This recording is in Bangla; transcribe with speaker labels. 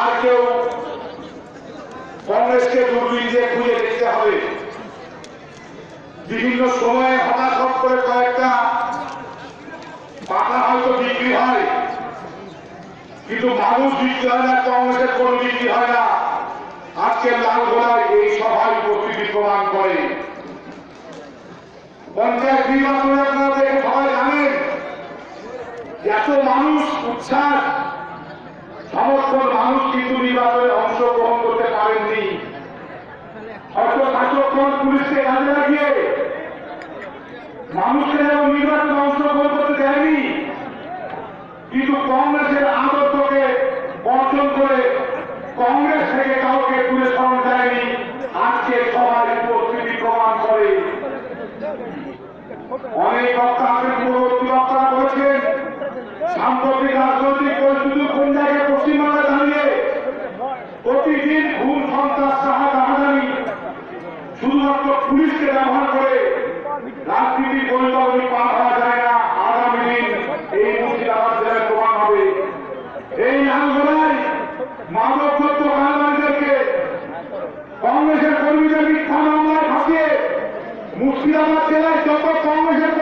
Speaker 1: আর কেউ কংগ্রেসকে দূরবীন দিয়ে খুঁজে দেখতে হবে। বিভিন্ন সময়ে হঠাৎ করে কয়েকটা পাতা হয়তো বিক্রি হয়, কিন্তু মানুষ বিক্রি হয় না, কংগ্রেসের কোনো বিক্রি হয় না। আজকে লালগোলায় এই সভায় উপস্থিতি প্রমাণ করে। পঞ্চায়েত নির্বাচনে আপনারা দেখে সবাই জানেন, এত মানুষ উচ্ছ্বাস কিন্তু নির্বাচনে অংশগ্রহণ করতে পারেননি। হয়তো শাসকগণ পুলিশকে কাজে লাগিয়ে মানুষকে যেমন নির্বাচনে অংশগ্রহণ করতে দেয়নি। কিন্তু কংগ্রেসের আদর্শকে বর্জন করে কংগ্রেস থেকে কাউকে তুলে সরানো যায়নি আজকে সবাই উপস্থিতি প্রমাণ করে। অনেক বক্তা আছেন, পূর্ববর্তী বক্তারা বলেছেন, সাম্প্রতিক প্রতিদিন খুন সন্ত্রাস রাহাজানি শুধুমাত্র পুলিশকে ব্যবহার করে রাজনীতি পরিচালনী পার হওয়া যায় না। আগামী দিন এই মুর্শিদাবাদ জেলায় প্রমাণ হবে। এই আন্দোলনে মাদক তত্ত্ব কারবারিদেরকে কংগ্রেসের কর্মীদের মিথ্যা মামলায় ফাঁসিয়ে মুর্শিদাবাদ জেলায় যত কংগ্রেসের